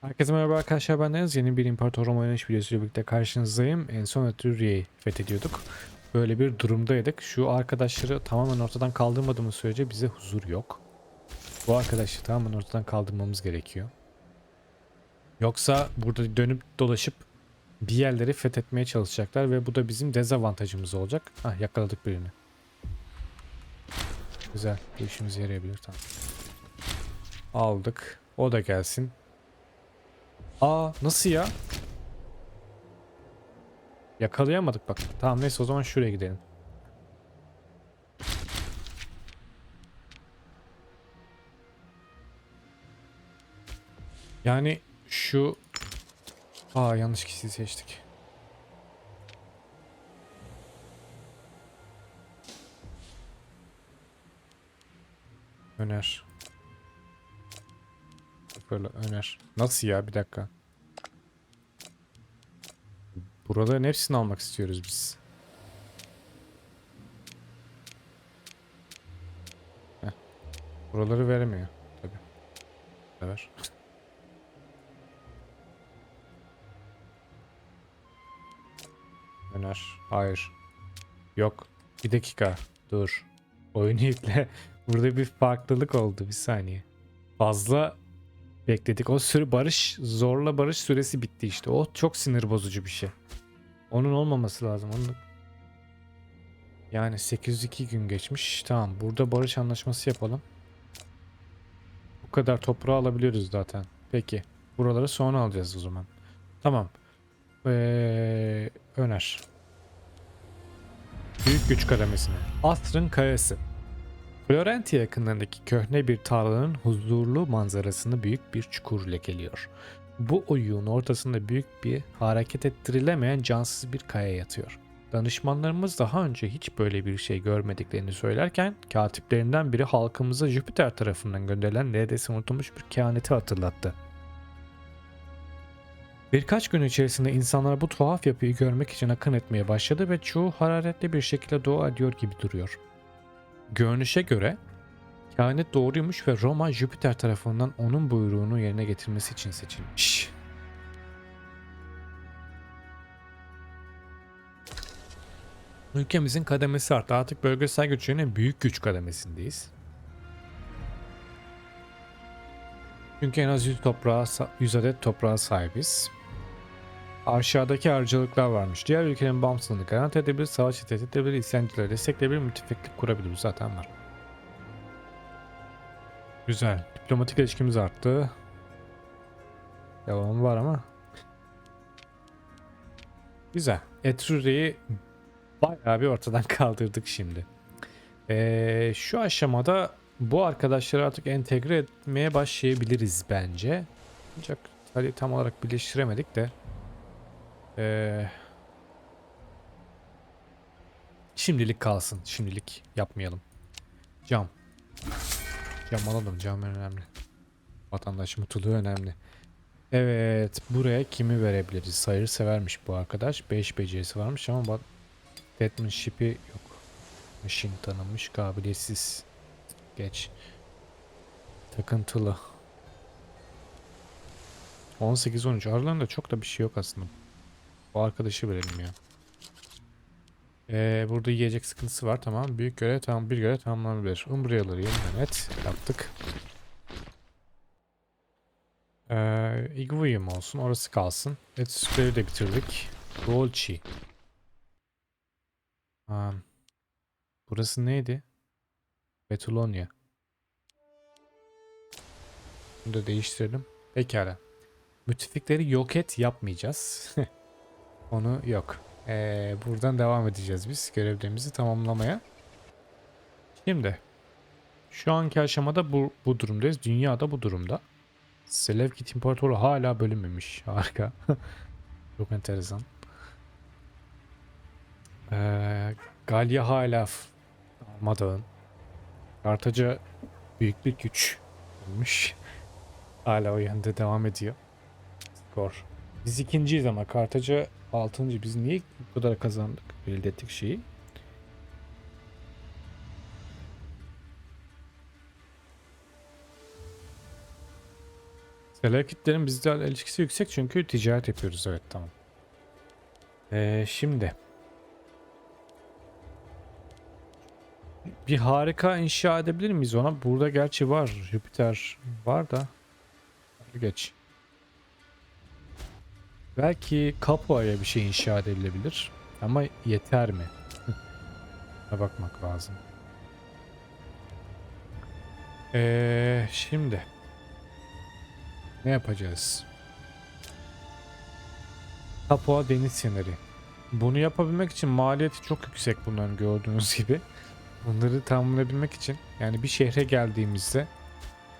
Herkese merhaba arkadaşlar ben Deniz. Yeni bir İmparator Roma oynanış videosuyla birlikte karşınızdayım. En son Etruria'yı fethediyorduk. Böyle bir durumdaydık. Şu arkadaşları tamamen ortadan kaldırmadığımız sürece bize huzur yok. Bu arkadaşı tamamen ortadan kaldırmamız gerekiyor. Yoksa burada dönüp dolaşıp bir yerleri fethetmeye çalışacaklar ve bu da bizim dezavantajımız olacak. Ah yakaladık birini. Güzel. Bu işimize yarayabilir tamam. Aldık. O da gelsin. Aa nasıl ya? Yakalayamadık bak. Tamam neyse o zaman şuraya gidelim. Yani şu... Aa yanlış kişiyi seçtik. Öner. Böyle öner. Nasıl ya bir dakika. Buraların hepsini almak istiyoruz biz. Heh. Buraları veremiyor tabi. Ver. Öner. Hayır. Yok. Bir dakika. Dur. Oyunu yükle. Burada bir farklılık oldu. Bir saniye. Fazla bekledik. O süre barış zorla barış süresi bitti işte. O çok sinir bozucu bir şey. Onun olmaması lazım. Onun yani 802 gün geçmiş. Tamam. Burada barış anlaşması yapalım. Bu kadar toprağı alabiliyoruz zaten. Peki. Buraları sonra alacağız o zaman. Tamam. Ee, öner. Büyük güç kademesine. Astrın Kayası. Florenti yakınlarındaki köhne bir tarlanın huzurlu manzarasını büyük bir çukur lekeliyor. Bu oyuğun ortasında büyük bir hareket ettirilemeyen cansız bir kaya yatıyor. Danışmanlarımız daha önce hiç böyle bir şey görmediklerini söylerken katiplerinden biri halkımıza Jüpiter tarafından gönderilen neredeyse unutulmuş bir kehaneti hatırlattı. Birkaç gün içerisinde insanlar bu tuhaf yapıyı görmek için akın etmeye başladı ve çoğu hararetli bir şekilde dua ediyor gibi duruyor. Görünüşe göre kehanet doğruymuş ve Roma Jüpiter tarafından onun buyruğunu yerine getirmesi için seçilmiş. Ülkemizin kademesi arttı. Artık bölgesel güçlerin büyük güç kademesindeyiz. Çünkü en az 100 toprağa, 100 adet toprağa sahibiz. Aşağıdaki harcılıklar varmış. Diğer ülkenin bağımsızlığını garanti edebilir, savaş tehdit edebilir, isyancıları destekleyebilir, müttefiklik kurabilir. Zaten var. Güzel. Diplomatik ilişkimiz arttı. Devam var ama. Güzel. Etruria'yı bayağı bir ortadan kaldırdık şimdi. Ee, şu aşamada bu arkadaşları artık entegre etmeye başlayabiliriz bence. Ancak hadi tam olarak birleştiremedik de. Ee, şimdilik kalsın. Şimdilik yapmayalım. Cam. Cam alalım. Cam önemli. Vatandaş mutluluğu önemli. Evet. Buraya kimi verebiliriz? Sayır severmiş bu arkadaş. 5 becerisi varmış ama bak Deadmanship'i yok. Machine tanınmış. Kabiliyetsiz. Geç. Takıntılı. 18-13 aralarında çok da bir şey yok aslında. Bu arkadaşı verelim ya. Ee, burada yiyecek sıkıntısı var tamam. Büyük görev tamam bir görev tamamlanabilir. Umbriyaları yeniden et. Yaptık. Ee, Igvium olsun. Orası kalsın. Etüsleri de bitirdik. Dolci. Ha, burası neydi? Betulonia. Bunu da değiştirelim. Pekala. Müttefikleri yok et yapmayacağız. Onu yok. Ee, buradan devam edeceğiz biz görevlerimizi tamamlamaya. Şimdi şu anki aşamada bu, bu durumdayız. Dünya bu durumda. Selevkit İmparatoru hala bölünmemiş. Harika. Çok enteresan. Ee, Galya hala darmadağın. Kartaca büyük bir güç olmuş. Hala o yönde devam ediyor. Skor. Biz ikinciyiz ama Kartaca altıncı. Biz niye bu kadar kazandık? Elde ettik şeyi. Selakitlerin bizlerle ilişkisi yüksek çünkü ticaret yapıyoruz. Evet tamam. Ee, şimdi. Bir harika inşa edebilir miyiz ona? Burada gerçi var. Jüpiter var da. Geç. Belki Capua'ya bir şey inşa edilebilir. Ama yeter mi? Bakmak lazım. Ee, şimdi. Ne yapacağız? Papua Deniz Feneri. Bunu yapabilmek için maliyeti çok yüksek bunların gördüğünüz gibi. Bunları tamamlayabilmek için yani bir şehre geldiğimizde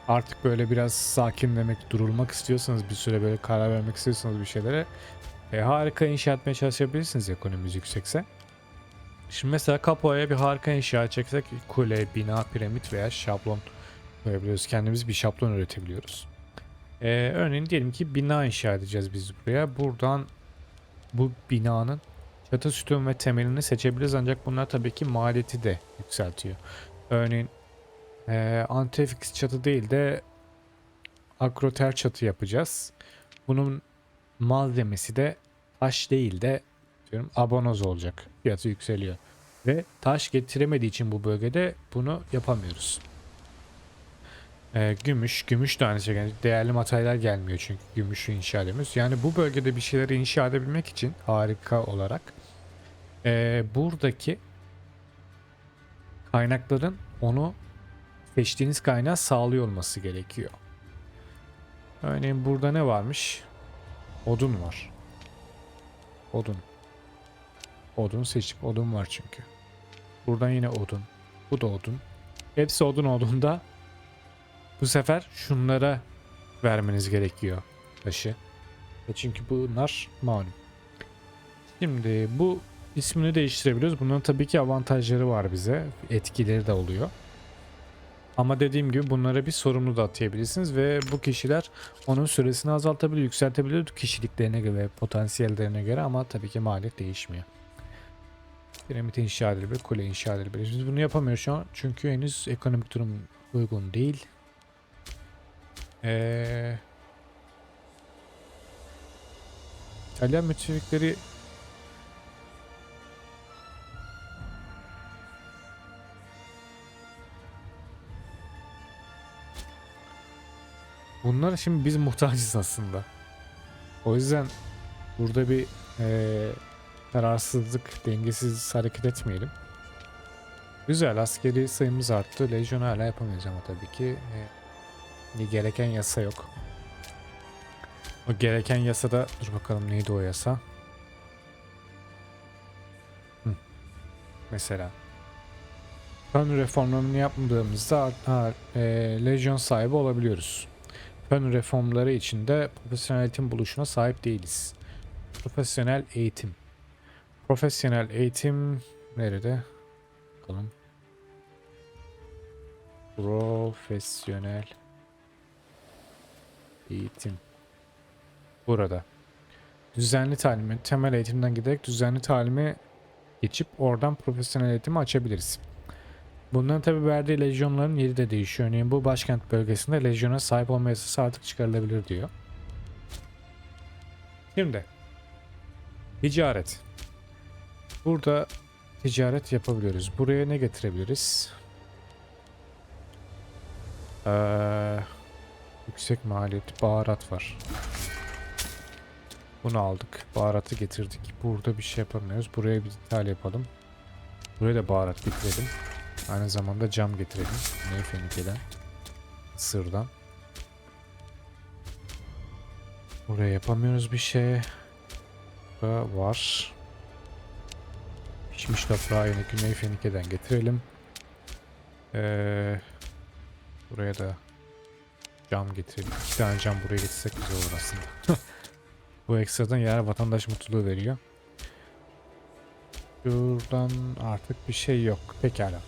artık böyle biraz sakinlemek, durulmak istiyorsanız bir süre böyle karar vermek istiyorsanız bir şeylere e, harika inşa etmeye çalışabilirsiniz ekonomimiz yüksekse. Şimdi mesela Capo'ya bir harika inşa edeceksek kule, bina, piramit veya şablon koyabiliyoruz. Kendimiz bir şablon üretebiliyoruz. Ee, örneğin diyelim ki bina inşa edeceğiz biz buraya. Buradan bu binanın çatı sütun ve temelini seçebiliriz ancak bunlar tabii ki maliyeti de yükseltiyor. Örneğin e, antifix çatı değil de akroter çatı yapacağız. Bunun malzemesi de taş değil de diyorum abonoz olacak. Fiyatı yükseliyor. Ve taş getiremediği için bu bölgede bunu yapamıyoruz. Ee, gümüş, gümüş de aynı şekilde değerli materyaller gelmiyor çünkü gümüşü inşa edemiyoruz. Yani bu bölgede bir şeyleri inşa edebilmek için harika olarak ee, buradaki kaynakların onu seçtiğiniz kaynağı sağlıyor olması gerekiyor. Örneğin burada ne varmış? Odun var. Odun. Odun seçtik. Odun var çünkü. Buradan yine odun. Bu da odun. Hepsi odun olduğunda bu sefer şunlara vermeniz gerekiyor taşı. E çünkü bunlar malum. Şimdi bu ismini değiştirebiliyoruz. Bunların tabii ki avantajları var bize. Etkileri de oluyor. Ama dediğim gibi bunlara bir sorumlu da atayabilirsiniz ve bu kişiler onun süresini azaltabilir, yükseltebilir kişiliklerine göre potansiyellerine göre ama tabii ki maliyet değişmiyor. Piramit inşa edilebilir, kule inşa edilebilir. Biz bunu yapamıyoruz şu an çünkü henüz ekonomik durum uygun değil. Ee, İtalyan müttefikleri Bunlar şimdi biz muhtacız aslında. O yüzden burada bir eee, kararsızlık, dengesiz hareket etmeyelim. Güzel askeri sayımız arttı. Lejyon hala yapamayız ama tabii ki. Bir gereken yasa yok. O gereken yasada dur bakalım neydi o yasa? Hı. Mesela ön reformlarını yapmadığımızda ha, e, lejyon sahibi olabiliyoruz. Ön reformları içinde profesyonel eğitim buluşuna sahip değiliz. Profesyonel eğitim. Profesyonel eğitim nerede? Bakalım. Profesyonel eğitim. Burada. Düzenli talimi, temel eğitimden giderek düzenli talime geçip oradan profesyonel eğitimi açabiliriz. Bunların tabi verdiği lejyonların yeri de değişiyor. Örneğin bu başkent bölgesinde lejyona sahip olma yasası artık çıkarılabilir diyor. Şimdi ticaret. Burada ticaret yapabiliyoruz. Buraya ne getirebiliriz? Ee, yüksek maliyet baharat var. Bunu aldık. Baharatı getirdik. Burada bir şey yapamıyoruz. Buraya bir ithal yapalım. Buraya da baharat getirelim. Aynı zamanda cam getirelim. Neyfenike'den. Sırdan. Buraya yapamıyoruz bir şey. Burada var. Pişmiş toprağı yine Güney Fenike'den getirelim. Ee, buraya da cam getirelim. İki tane cam buraya getirsek güzel olur aslında. Bu ekstradan yer vatandaş mutluluğu veriyor. Şuradan artık bir şey yok. Pekala.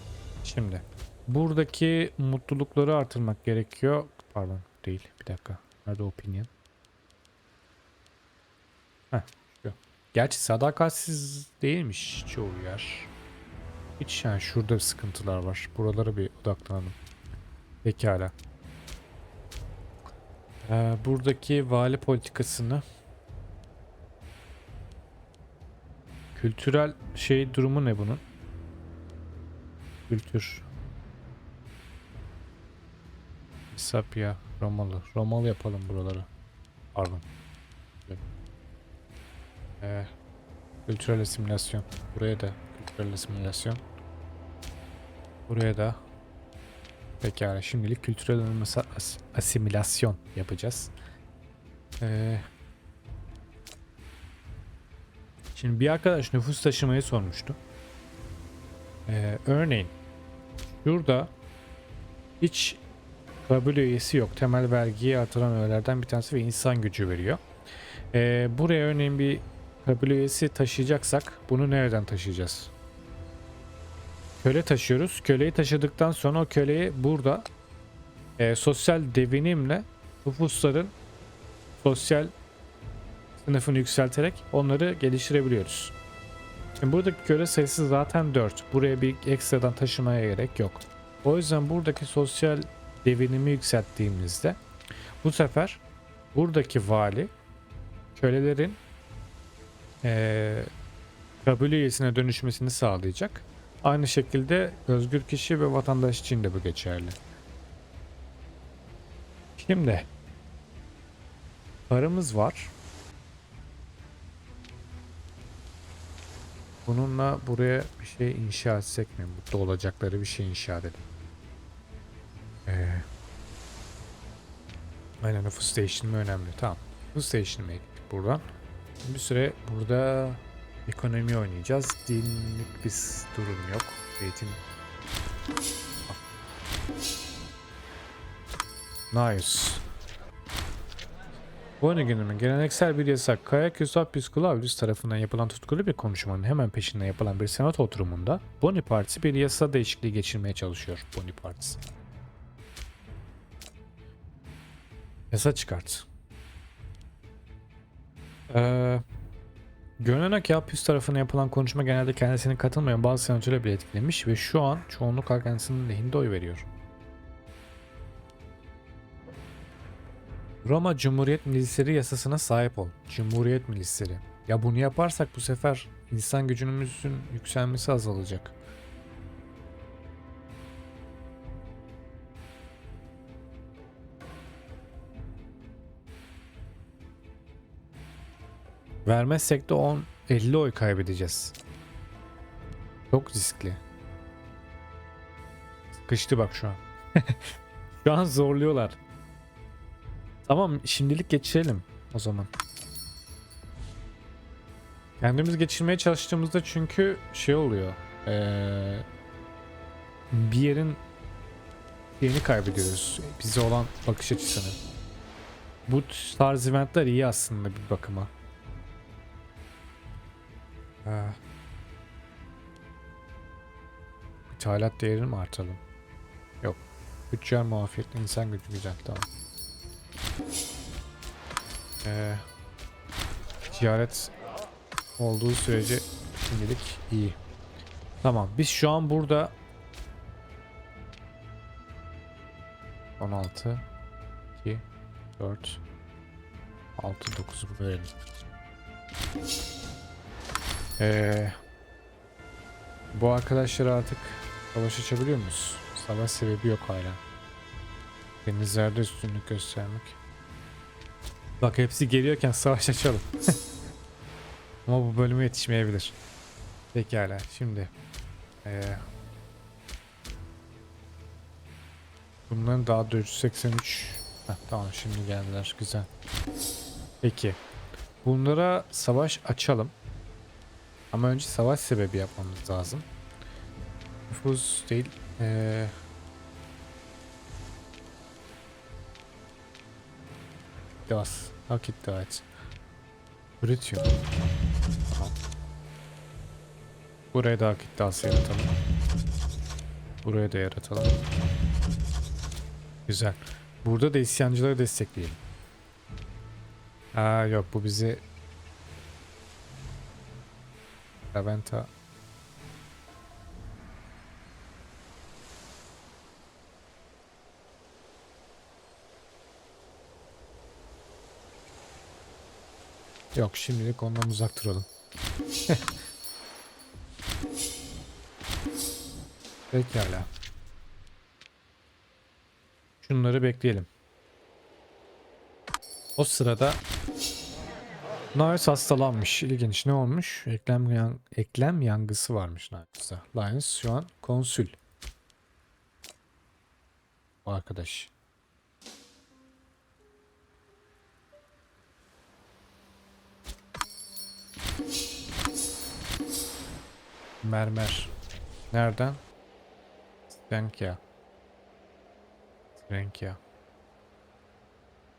Şimdi buradaki mutlulukları artırmak gerekiyor. Pardon değil. Bir dakika. Nerede opinion? Heh, şu. Gerçi sadakatsiz değilmiş çoğu yer. Hiç yani şurada sıkıntılar var. Buralara bir odaklanalım. Pekala. Ee, buradaki vali politikasını kültürel şey durumu ne bunun? Kültür. Sapya, Romalı. Romalı yapalım buraları. Pardon. Ee, kültürel asimilasyon. Buraya da kültürel asimilasyon. Buraya da Pekala şimdilik kültürel as- asimilasyon yapacağız. Ee, şimdi bir arkadaş nüfus taşımayı sormuştu. Ee, örneğin şurada hiç kabile üyesi yok. Temel vergiyi artıran öğelerden bir tanesi ve insan gücü veriyor. Ee, buraya örneğin bir kabile üyesi taşıyacaksak bunu nereden taşıyacağız? Köle taşıyoruz. Köleyi taşıdıktan sonra o köleyi burada e, sosyal devinimle nüfusların sosyal sınıfını yükselterek onları geliştirebiliyoruz. Şimdi buradaki köle sayısı zaten 4. Buraya bir ekstradan taşımaya gerek yok. O yüzden buradaki sosyal devinimi yükselttiğimizde bu sefer buradaki vali kölelerin eee kabile üyesine dönüşmesini sağlayacak. Aynı şekilde özgür kişi ve vatandaş için de bu geçerli. Şimdi paramız var. Bununla buraya bir şey inşa etsek mi? Mutlu olacakları bir şey inşa edelim. Ee, aynen nüfus değiştirme önemli. Tamam. Nüfus değiştirmeye gittik buradan. Bir süre burada Ekonomi oynayacağız. Dinlik bir durum yok. Eğitim. Nice. Bu günümün geleneksel bir yasak Kayak Yusuf Claudius tarafından yapılan tutkulu bir konuşmanın hemen peşinden yapılan bir senat oturumunda Boni Partisi bir yasa değişikliği geçirmeye çalışıyor. Boni Partisi. Yasa çıkart. Eee Görünen ki Appius tarafından yapılan konuşma genelde kendisine katılmayan bazı senatörleri bile etkilemiş ve şu an çoğunluk kendisinin lehinde oy veriyor. Roma Cumhuriyet Milisleri yasasına sahip ol. Cumhuriyet Milisleri. Ya bunu yaparsak bu sefer insan gücümüzün yükselmesi azalacak. Vermezsek de 10 50 oy kaybedeceğiz. Çok riskli. Sıkıştı bak şu an. şu an zorluyorlar. Tamam şimdilik geçirelim o zaman. Kendimiz geçirmeye çalıştığımızda çünkü şey oluyor. Ee, bir yerin yerini kaybediyoruz. Bize olan bakış açısını. Bu tarz eventler iyi aslında bir bakıma. Ha. İthalat değerini mi artalım? Yok. Tüccar muafiyetli insan gücü güzel tamam. Ee, ticaret olduğu sürece şimdilik iyi. Tamam biz şu an burada 16 2 4 6 9 verelim. Ee, bu arkadaşlara artık savaş açabiliyor muyuz? Savaş sebebi yok hala. Denizlerde üstünlük göstermek. Bak hepsi geliyorken savaş açalım. Ama bu bölüme yetişmeyebilir. Pekala şimdi. Ee, bunların daha 483. Heh, tamam şimdi geldiler güzel. Peki. Bunlara savaş açalım. Ama önce savaş sebebi yapmamız lazım. Nüfus değil. Ee, Das. Hak iddia et. Üretiyor. Tamam. Buraya da hak iddiası yaratalım. Buraya da yaratalım. Güzel. Burada da isyancıları destekleyelim. Aa yok bu bizi Raventa Yok şimdilik ondan uzak duralım. Pekala. Şunları bekleyelim. O sırada Niles hastalanmış. İlginç. Ne olmuş? Eklem, yan eklem yangısı varmış Niles'ta. Lions şu an konsül. O arkadaş. Mermer. Nereden? Stenkya. Stenkya.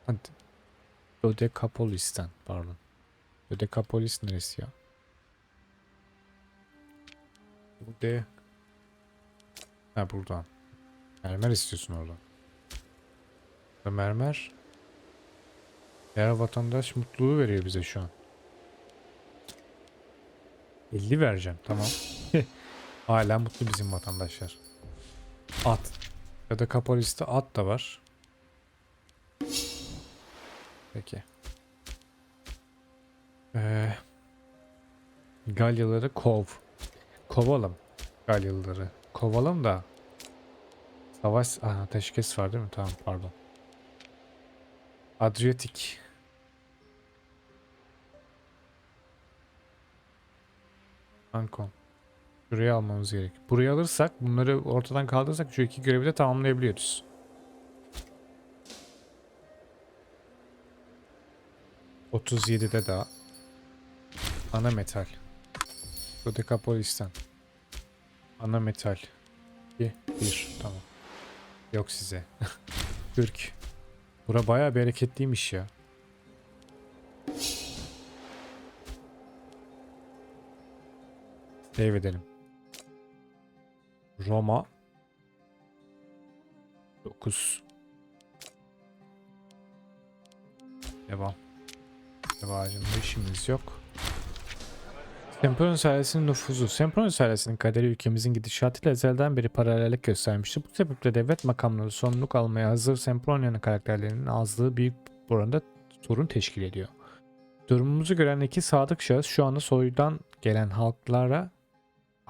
Hadi. Dodekapolis'ten pardon. Dodekapolis neresi ya? Bu de... Ha buradan. Mermer istiyorsun oradan. Ve mermer Yer vatandaş mutluluğu veriyor bize şu an. 50 vereceğim tamam. Hala mutlu bizim vatandaşlar. At. Ya da Kapolis'te at da var. Peki. Ee, Galyaları kov. Kovalım. Galyalıları. Kovalım da. Savaş... Aha, ateşkes var değil mi? Tamam pardon. Adriyatik. Ankon. Şurayı almamız gerek. Burayı alırsak bunları ortadan kaldırırsak şu iki görevi de tamamlayabiliyoruz. ...37'de daha. Ana metal. Dodekapolis'ten. Ana metal. 2, 1. Tamam. Yok size. Türk. Bura bayağı bereketliymiş ya. Save. Roma 9 Devam. Devam ağacında işimiz yok. Sempronis ailesinin nüfuzu. Sempronis ailesinin kaderi ülkemizin gidişatıyla ezelden beri paralellik göstermişti. Bu sebeple devlet makamları sorumluluk almaya hazır Sempronia'nın karakterlerinin azlığı büyük oranda sorun teşkil ediyor. Durumumuzu gören iki sadık şahıs şu anda soydan gelen halklara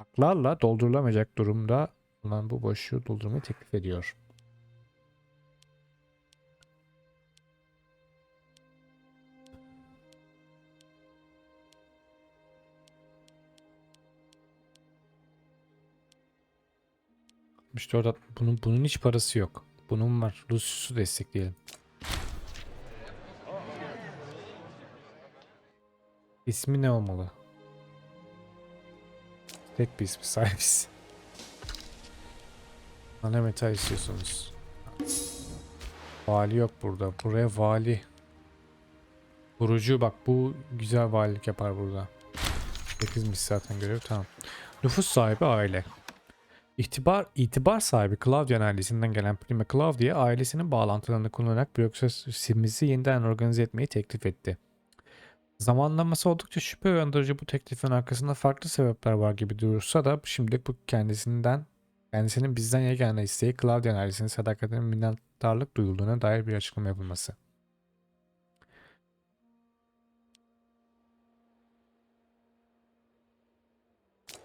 haklarla doldurulamayacak durumda olan bu boşluğu doldurmayı teklif ediyor. İşte orada bunun, bunun hiç parası yok. Bunun var. Lucius'u destekleyelim. İsmi ne olmalı? Tek bir ismi sahibiz. Metal istiyorsunuz. Vali yok burada. Buraya vali. Kurucu bak bu güzel valilik yapar burada. 8'miş zaten görev tamam. Nüfus sahibi aile. İtibar, itibar sahibi Claudian ailesinden gelen Prima Claudia ailesinin bağlantılarını kullanarak bürokrasimizi yeniden organize etmeyi teklif etti. Zamanlaması oldukça şüphe uyandırıcı bu teklifin arkasında farklı sebepler var gibi durursa da şimdi bu kendisinden kendisinin bizden yegane isteği Claudian ailesinin sadakatine minnettarlık duyulduğuna dair bir açıklama yapılması.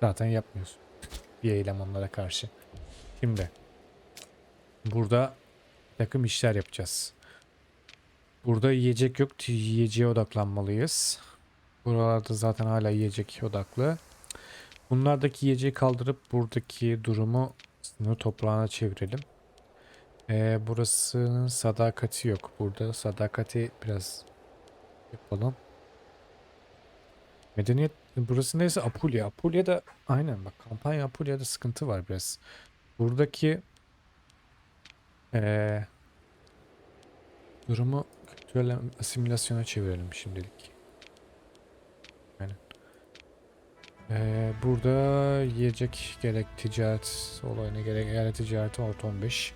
Zaten yapmıyorsun. Bir elemanlara karşı. Şimdi burada takım işler yapacağız. Burada yiyecek yok. Yiyeceğe odaklanmalıyız. Buralarda zaten hala yiyecek odaklı. Bunlardaki yiyeceği kaldırıp buradaki durumu sınır toprağına çevirelim. Ee, burasının sadakati yok. Burada sadakati biraz yapalım. Medeniyet burası neyse Apulia. Apulia'da aynen bak kampanya Apulia'da sıkıntı var biraz. Buradaki ee, durumu kültürel asimilasyona çevirelim şimdilik. Yani. Ee, burada yiyecek gerek ticaret olayına gerek eyalet ticareti orta 15.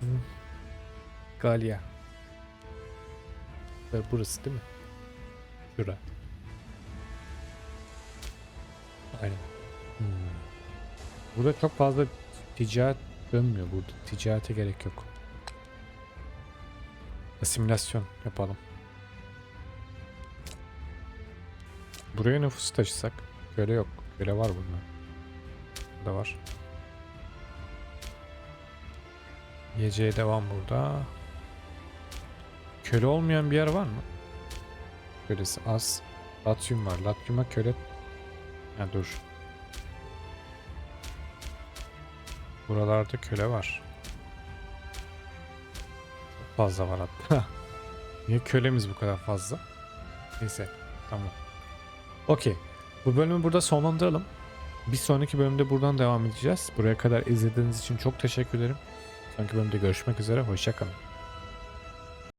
Hı. Galya. Ee, Burası değil mi? Şura. Aynen. Hmm. Burada çok fazla ticaret dönmüyor burada. Ticarete gerek yok. Asimilasyon yapalım. Buraya nüfus taşısak. Köle yok. Köle var bunda. Burada var. Yeceğe devam burada. Köle olmayan bir yer var mı? Kölesi az. Latyum var. Latyum'a köle... Ha dur. Buralarda köle var. Fazla var hatta. Niye kölemiz bu kadar fazla? Neyse. Tamam. Okey. Bu bölümü burada sonlandıralım. Bir sonraki bölümde buradan devam edeceğiz. Buraya kadar izlediğiniz için çok teşekkür ederim. Sonraki bölümde görüşmek üzere. Hoşçakalın.